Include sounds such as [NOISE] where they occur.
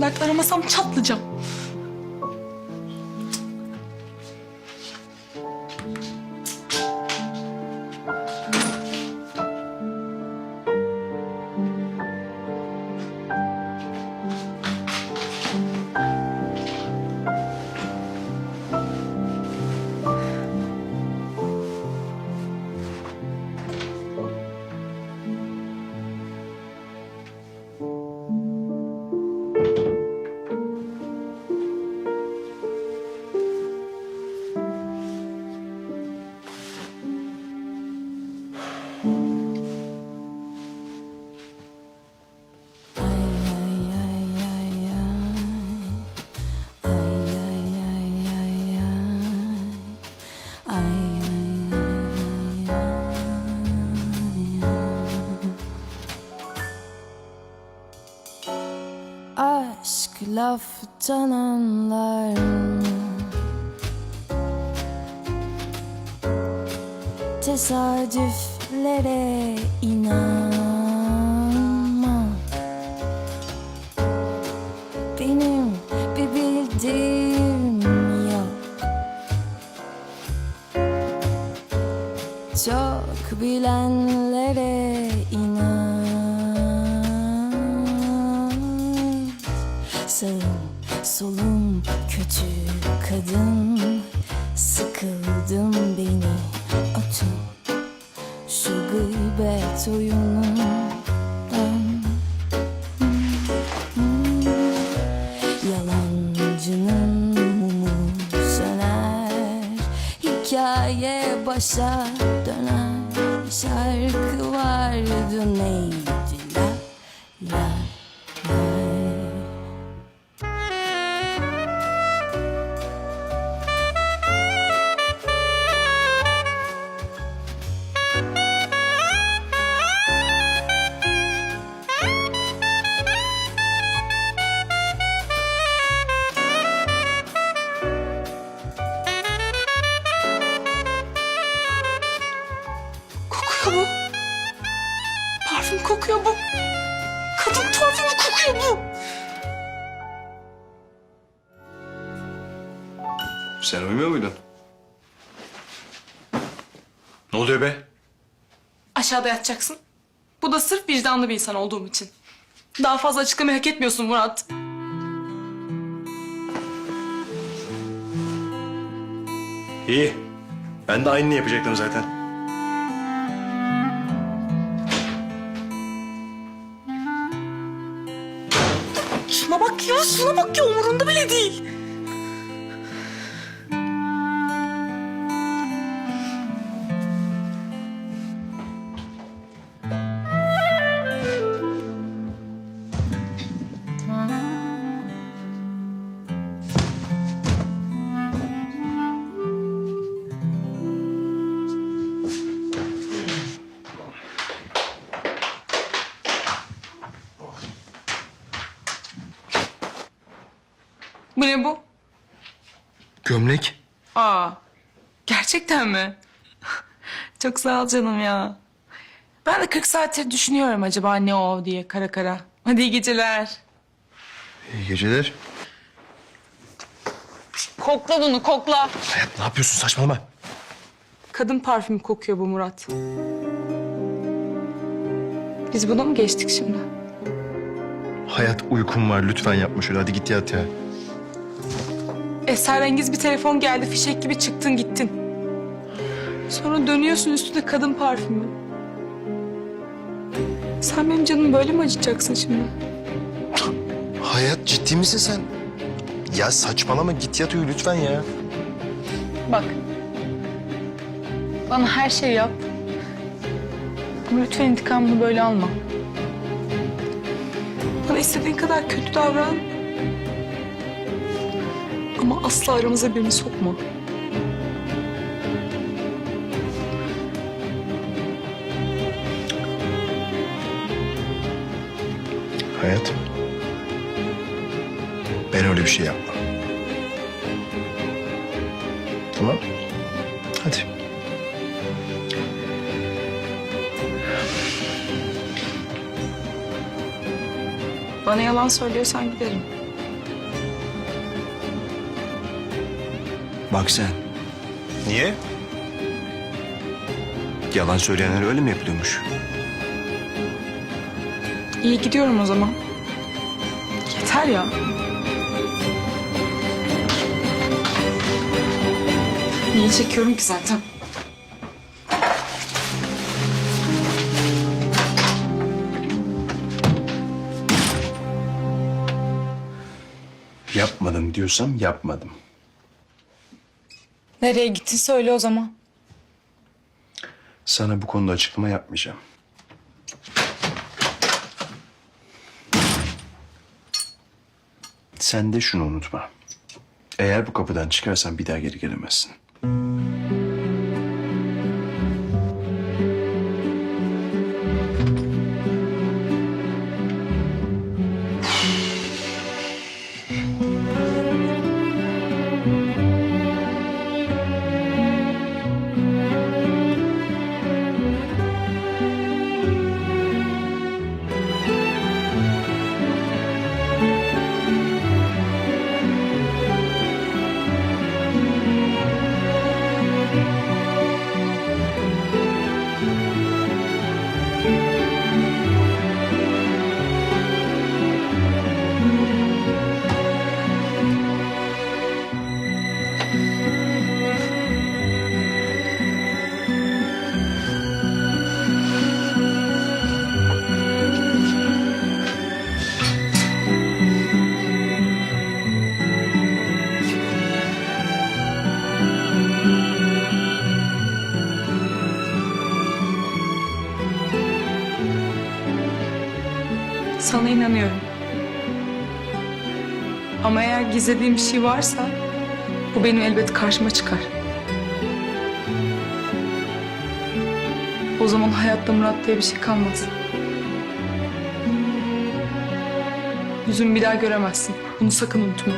dert aramasam çatlayacağım. Aşk laftan anlar? Tesadüflere inanma Benim bir bildiğim yok Çok bilenlere Sağım solum kötü kadın. Sıkıldım beni atın Şu gıybet oyunundan. Yalancının mumu söner Hikaye başa döner Şarkı Kadın parfümü kokuyor bu. Sen uyumuyor muydun? Ne oluyor be? Aşağıda yatacaksın. Bu da sırf vicdanlı bir insan olduğum için. Daha fazla açıklamayı hak etmiyorsun Murat. İyi. Ben de aynını yapacaktım zaten. Bak ya, şuna bak ya umurunda bile değil. Bu ne bu? Gömlek. Aa, gerçekten mi? [LAUGHS] Çok sağ ol canım ya. Ben de 40 saattir düşünüyorum acaba ne o diye kara kara. Hadi iyi geceler. İyi geceler. Kokla bunu kokla. Hayat ne yapıyorsun saçmalama. Kadın parfümü kokuyor bu Murat. Biz buna mı geçtik şimdi? Hayat uykum var lütfen yapma şöyle hadi git yat ya. Esrarengiz bir telefon geldi fişek gibi çıktın gittin. Sonra dönüyorsun üstünde kadın parfümü. Sen benim canımı böyle mi acıtacaksın şimdi? Hayat ciddi misin sen? Ya saçmalama git yat uyu lütfen ya. Bak. Bana her şey yap. Ama lütfen intikamını böyle alma. Bana istediğin kadar kötü davran. Ama asla aramıza birini sokma. Hayat. Ben öyle bir şey yapmam. Tamam. Hadi. Bana yalan söylüyorsan giderim. Bak sen. Niye? Yalan söyleyenler öyle mi yapılıyormuş? İyi gidiyorum o zaman. Yeter ya. Niye çekiyorum ki zaten? Yapmadım diyorsam yapmadım. Nereye gittin söyle o zaman. Sana bu konuda açıklama yapmayacağım. Sen de şunu unutma. Eğer bu kapıdan çıkarsan bir daha geri gelemezsin. Sana inanıyorum. Ama eğer gizlediğim bir şey varsa bu benim elbet karşıma çıkar. O zaman hayatta Murat diye bir şey kalmaz. Yüzümü bir daha göremezsin. Bunu sakın unutma.